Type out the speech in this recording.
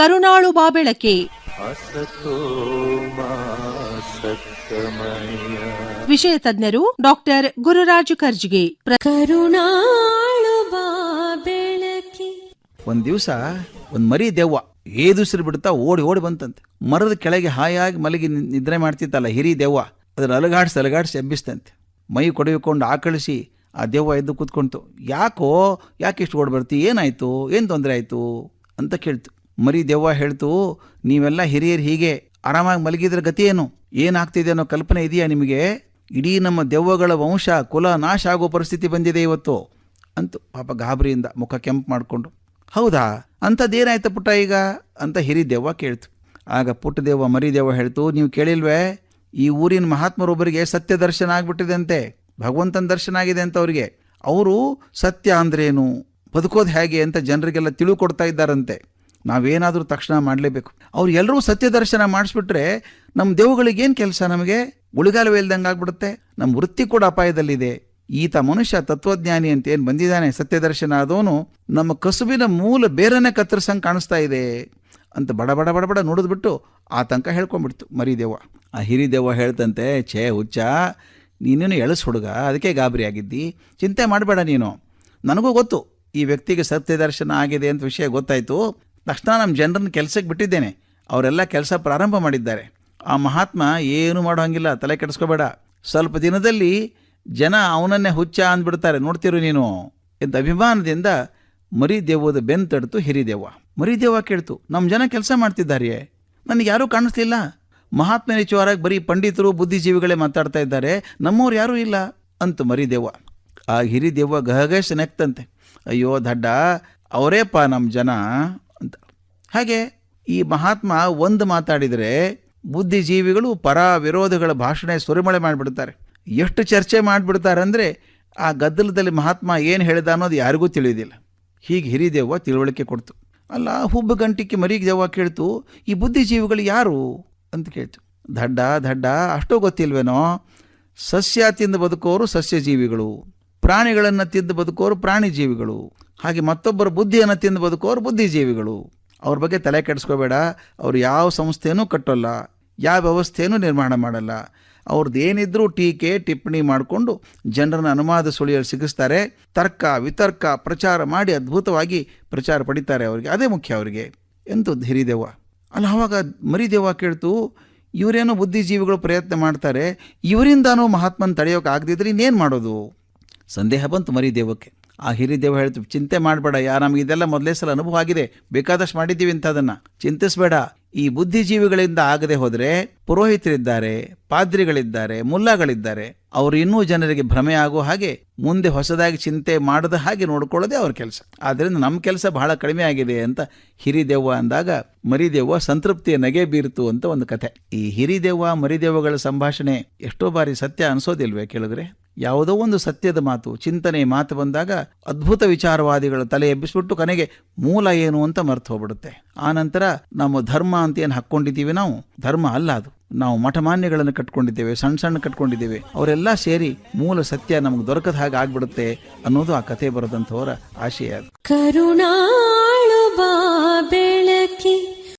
ಕರುಣಾಳು ಬಾಬೆಳಕೆ. ವಿಷಯ ತಜ್ಞರು ಡಾಕ್ಟರ್ ಗುರುರಾಜು ಕರ್ಜಿಗೆ ಕರುಣಾಳು ಬಾಬೆಳಕೆ. ಒಂದ್ ದಿವಸ ಒಂದ್ ಮರಿ ದೆವ್ವ ಏದುಸಿರು ಬಿಡ್ತಾ ಓಡಿ ಓಡಿ ಬಂತಂತೆ. ಮರದ ಕೆಳಗೆ ಹಾಯಾಗಿ ಮಲಗಿ ನಿದ್ರೆ ಮಾಡ್ತಿತ್ತಲ್ಲ ಹಿರಿ ದೆವ್ವ. ಅದನ್ನ ಅಲಗಾಡ್ಸಿ ಅಲಗಾಡ್ಸಿ ಎಬ್ಬಿಸ್ತಂತೆ. ಮೈ ಕೊಡವಿಕೊಂಡು ಆಕಳಿಸಿ ಆ ದೆವ್ವ ಎದ್ದು ಕೂತ್ಕೊಂತು ಯಾಕೋ ಯಾಕೆ ಇಷ್ಟು ಓಡಿ ಬರ್ತಿ? ಏನಾಯಿತು? ಏನು ತೊಂದರೆ ಆಯಿತು? ಅಂತ ಕೇಳ್ತು. ಮರಿ ದೆವ್ವ ಹೇಳ್ತು, ನೀವೆಲ್ಲ ಹಿರಿಯರು ಹೀಗೆ ಆರಾಮಾಗಿ ಮಲಗಿದ್ರ ಗತಿ ಏನು? ಏನಾಗ್ತಿದೆ ಅನ್ನೋ ಕಲ್ಪನೆ ಇದೆಯಾ ನಿಮಗೆ? ಇಡೀ ನಮ್ಮ ದೆವ್ವಗಳ ವಂಶ, ಕುಲ ನಾಶ ಆಗೋ ಪರಿಸ್ಥಿತಿ ಬಂದಿದೆ ಇವತ್ತು. ಅಂತು ಪಾಪ ಗಾಬರಿಯಿಂದ ಮುಖ ಕೆಂಪು ಮಾಡಿಕೊಂಡು, ಹೌದಾ? ಅಂಥದ್ದೇನಾಯ್ತು ಪುಟ್ಟ ಈಗ? ಅಂತ ಹಿರಿ ದೆವ್ವ ಕೇಳ್ತು. ಆಗ ಪುಟ್ಟ ದೇವ್ವ ಮರಿ ದೇವ ಹೇಳ್ತು, ನೀವು ಕೇಳಿಲ್ವೇ? ಈ ಊರಿನ ಮಹಾತ್ಮರೊಬ್ಬರಿಗೆ ಸತ್ಯ ದರ್ಶನ ಆಗಿಬಿಟ್ಟಿದೆ ಅಂತೆ ಭಗವಂತನ ದರ್ಶನ ಆಗಿದೆ ಅಂತ ಅವರಿಗೆ. ಅವರು ಸತ್ಯ ಅಂದ್ರೇನು? ಬದುಕೋದು ಹೇಗೆ ಅಂತ ಜನರಿಗೆಲ್ಲ ತಿಳುಕೊಡ್ತಾ ಇದ್ದಾರಂತೆ. ನಾವೇನಾದರೂ ತಕ್ಷಣ ಮಾಡಲೇಬೇಕು. ಅವ್ರು ಎಲ್ಲರೂ ಸತ್ಯ ದರ್ಶನ ಮಾಡಿಸ್ಬಿಟ್ರೆ ನಮ್ಮ ದೇವುಗಳಿಗೇನು ಕೆಲಸ ನಮಗೆ? ಉಳಿಗಾಲವೇ ಇಲ್ದಂಗೆ ಆಗ್ಬಿಡುತ್ತೆ. ನಮ್ಮ ವೃತ್ತಿ ಕೂಡ ಅಪಾಯದಲ್ಲಿದೆ. ಈತ ಮನುಷ್ಯ ತತ್ವಜ್ಞಾನಿ ಅಂತ ಏನು ಬಂದಿದ್ದಾನೆ? ಸತ್ಯದರ್ಶನ ಆದವನು ನಮ್ಮ ಕಸುಬಿನ ಮೂಲ ಬೇರನ್ನೇ ಕತ್ತರಿಸಂಗೆ ಕಾಣಿಸ್ತಾ ಇದೆ ಅಂತ ಬಡ ಬಡ ಬಡ ಬಡ ನೋಡಿದ್ಬಿಟ್ಟು ಆತಂಕ ಹೇಳ್ಕೊಂಡ್ಬಿಡ್ತು ಮರಿದೇವ. ಆ ಹಿರಿದೇವ ಹೇಳ್ತಂತೆ, ಛೇ ಹುಚ್ಚ ನೀನೇನು ಎಳಸ್ ಹುಡುಗ, ಅದಕ್ಕೆ ಗಾಬರಿ ಆಗಿದ್ದಿ. ಚಿಂತೆ ಮಾಡಬೇಡ ನೀನು. ನನಗೂ ಗೊತ್ತು, ಈ ವ್ಯಕ್ತಿಗೆ ಸತ್ಯದರ್ಶನ ಆಗಿದೆ ಅಂತ ವಿಷಯ ಗೊತ್ತಾಯಿತು. ತಕ್ಷಣ ನಮ್ಮ ಜನರನ್ನ ಕೆಲಸಕ್ಕೆ ಬಿಟ್ಟಿದ್ದೇನೆ. ಅವರೆಲ್ಲ ಕೆಲಸ ಪ್ರಾರಂಭ ಮಾಡಿದ್ದಾರೆ. ಆ ಮಹಾತ್ಮ ಏನು ಮಾಡೋ ಹಂಗಿಲ್ಲ ತಲೆ ಕೆಡಿಸ್ಕೋಬೇಡ. ಸ್ವಲ್ಪ ದಿನದಲ್ಲಿ ಜನ ಅವನನ್ನೇ ಹುಚ್ಚ ಅಂದ್ಬಿಡ್ತಾರೆ, ನೋಡ್ತಿರು ನೀನು ಎಂತ ಅಭಿಮಾನದಿಂದ ಮರಿದೇವದ ಬೆನ್ ತಡ್ತು ಹಿರಿದೇವ. ಮರಿದೇವ ಕೇಳ್ತು, ನಮ್ಮ ಜನ ಕೆಲಸ ಮಾಡ್ತಿದ್ದಾರೆಯೇ? ನನಗೆ ಯಾರೂ ಕಾಣಿಸ್ಲಿಲ್ಲ. ಮಹಾತ್ಮ ನಿಚವಾರಾಗಿ ಬರೀ ಪಂಡಿತರು, ಬುದ್ಧಿಜೀವಿಗಳೇ ಮಾತಾಡ್ತಾ ಇದ್ದಾರೆ. ನಮ್ಮವ್ರು ಯಾರೂ ಇಲ್ಲ, ಅಂತ ಮರಿದೇವ. ಆ ಹಿರಿದೇವ ಗಹಗೇಶ ನೆಕ್ತಂತೆ. ಅಯ್ಯೋ ದಡ್ಡ, ಅವರೇಪ್ಪ ನಮ್ಮ ಜನ. ಅಂತ. ಹಾಗೆ ಈ ಮಹಾತ್ಮ ಒಂದು ಮಾತಾಡಿದರೆ ಬುದ್ಧಿಜೀವಿಗಳು ಪರ ವಿರೋಧಗಳ ಭಾಷಣ ಸುರಿಮಳೆ ಮಾಡಿಬಿಡ್ತಾರೆ. ಎಷ್ಟು ಚರ್ಚೆ ಮಾಡಿಬಿಡ್ತಾರೆ ಅಂದರೆ ಆ ಗದ್ದಲದಲ್ಲಿ ಮಹಾತ್ಮ ಏನು ಹೇಳಿದ ಅನ್ನೋದು ಯಾರಿಗೂ ತಿಳಿಯೋದಿಲ್ಲ ಹೀಗೆ ಹಿರಿದೇವ ತಿಳುವಳಿಕೆ ಕೊಡ್ತು. ಅಲ್ಲ, ಹುಬ್ಬು ಗಂಟಿಕ್ಕೆ ಮರಿಗೆ ದೆವ್ವ ಕೇಳ್ತು, ಈ ಬುದ್ಧಿಜೀವಿಗಳು ಯಾರು ಅಂತ ಕೇಳ್ತು. ದಡ್ಡ ದಡ್ಡ, ಅಷ್ಟೂ ಗೊತ್ತಿಲ್ವೇನೋ? ಸಸ್ಯ ತಿಂದು ಬದುಕೋರು ಸಸ್ಯಜೀವಿಗಳು, ಪ್ರಾಣಿಗಳನ್ನು ತಿಂದು ಬದುಕೋರು ಪ್ರಾಣಿಜೀವಿಗಳು. ಹಾಗೆ ಮತ್ತೊಬ್ಬರ ಬುದ್ಧಿಯನ್ನು ತಿಂದು ಬದುಕೋರು ಬುದ್ಧಿಜೀವಿಗಳು. ಅವ್ರ ಬಗ್ಗೆ ತಲೆ ಕೆಡಿಸ್ಕೋಬೇಡ. ಅವರು ಯಾವ ಸಂಸ್ಥೆನೂ ಕಟ್ಟೋಲ್ಲ. ಯಾವ ವ್ಯವಸ್ಥೆಯೂ ನಿರ್ಮಾಣ ಮಾಡಲ್ಲ. ಅವ್ರದ್ದು ಏನಿದ್ರೂ ಟೀಕೆ, ಟಿಪ್ಪಣಿ ಮಾಡಿಕೊಂಡು ಜನರನ್ನ ಅನುಮಾದ ಸುಳಿಯಲ್ಲಿ ಸಿಗಿಸ್ತಾರೆ. ತರ್ಕ, ವಿತರ್ಕ, ಪ್ರಚಾರ ಮಾಡಿ ಅದ್ಭುತವಾಗಿ ಪ್ರಚಾರ ಪಡಿತಾರೆ ಅವರಿಗೆ. ಅದೇ ಮುಖ್ಯ ಅವರಿಗೆ. ಎಂಥದ್ದು ಹಿರಿದೆವ್ವ ಅಲ್ಲ ಆವಾಗ ಮರಿದೆವ್ವ ಕೇಳ್ತು, ಇವರೇನೋ ಬುದ್ಧಿಜೀವಿಗಳು ಪ್ರಯತ್ನ ಮಾಡ್ತಾರೆ. ಇವರಿಂದಾನೂ ಮಹಾತ್ಮನ ತಡೆಯೋಕೆ ಆಗದಿದ್ರೆ ಇನ್ನೇನು ಮಾಡೋದು? ಸಂದೇಹ ಬಂತು ಮರಿದೇವಕ್ಕೆ. ಆ ಹಿರಿದೇವ ಹೇಳ್ತು ಚಿಂತೆ ಮಾಡಬೇಡ ಯಾ ನಮಗೆ ಇದೆಲ್ಲ ಮೊದಲೇ ಸಲ ಅನುಭವ ಆಗಿದೆ, ಬೇಕಾದಷ್ಟು ಮಾಡಿದ್ದೀವಿ ಅಂತ ಅದನ್ನು ಚಿಂತಿಸಬೇಡ. ಈ ಬುದ್ಧಿಜೀವಿಗಳಿಂದ ಆಗದೆ ಹೋದರೆ ಪುರೋಹಿತರಿದ್ದಾರೆ, ಪಾದ್ರಿಗಳಿದ್ದಾರೆ, ಮುಲ್ಲಾಗಳಿದ್ದಾರೆ. ಅವರು ಇನ್ನೂ ಜನರಿಗೆ ಭ್ರಮೆ ಆಗೋ ಹಾಗೆ ಮುಂದೆ ಹೊಸದಾಗಿ ಚಿಂತೆ ಮಾಡದ ಹಾಗೆ ನೋಡಿಕೊಳ್ಳೋದೆ ಅವ್ರ ಕೆಲಸ. ಆದ್ದರಿಂದ ನಮ್ಮ ಕೆಲಸ ಬಹಳ ಕಡಿಮೆ ಆಗಿದೆ ಅಂತ ಹಿರಿದೆವ್ವ ಅಂದಾಗ ಮರಿದೆವ್ವ ಸಂತೃಪ್ತಿಯ ನಗೆ ಬೀರ್ತು ಅಂತ ಒಂದು ಕಥೆ. ಈ ಹಿರಿದೆವ್ವ ಮರಿದೆವ್ವಗಳ ಸಂಭಾಷಣೆ ಎಷ್ಟೋ ಬಾರಿ ಸತ್ಯ ಅನಿಸೋದಿಲ್ವೇ ಕೇಳಿದ್ರೆ? ಯಾವುದೋ ಒಂದು ಸತ್ಯದ ಮಾತು ಚಿಂತನೆ ಮಾತು ಬಂದಾಗ ಅದ್ಭುತ ವಿಚಾರವಾದಿಗಳು ತಲೆ ಎಬ್ಬಿಸ್ಬಿಟ್ಟು ಕೊನೆಗೆ ಮೂಲ ಏನು ಅಂತ ಮರ್ತು ಹೋಗ್ಬಿಡುತ್ತೆ. ಆ ನಂತರ ನಮ್ಮ ಧರ್ಮ ಅಂತ ಏನು ಹಾಕ್ಕೊಂಡಿದ್ದೀವಿ ನಾವು? ಧರ್ಮ ಅಲ್ಲ ಅದು. ನಾವು ಮಠಮಾನ್ಯಗಳನ್ನು ಕಟ್ಕೊಂಡಿದ್ದೇವೆ ಸಣ್ಣ ಸಣ್ಣ ಕಟ್ಕೊಂಡಿದ್ದೇವೆ. ಅವರೆಲ್ಲ ಸೇರಿ ಮೂಲ ಸತ್ಯ ನಮಗೆ ದೊರಕದ ಹಾಗೆ ಆಗ್ಬಿಡುತ್ತೆ ಅನ್ನೋದು ಆ ಕಥೆ ಬರೆದಂಥವರ ಆಶಯ ಕರುಣಾ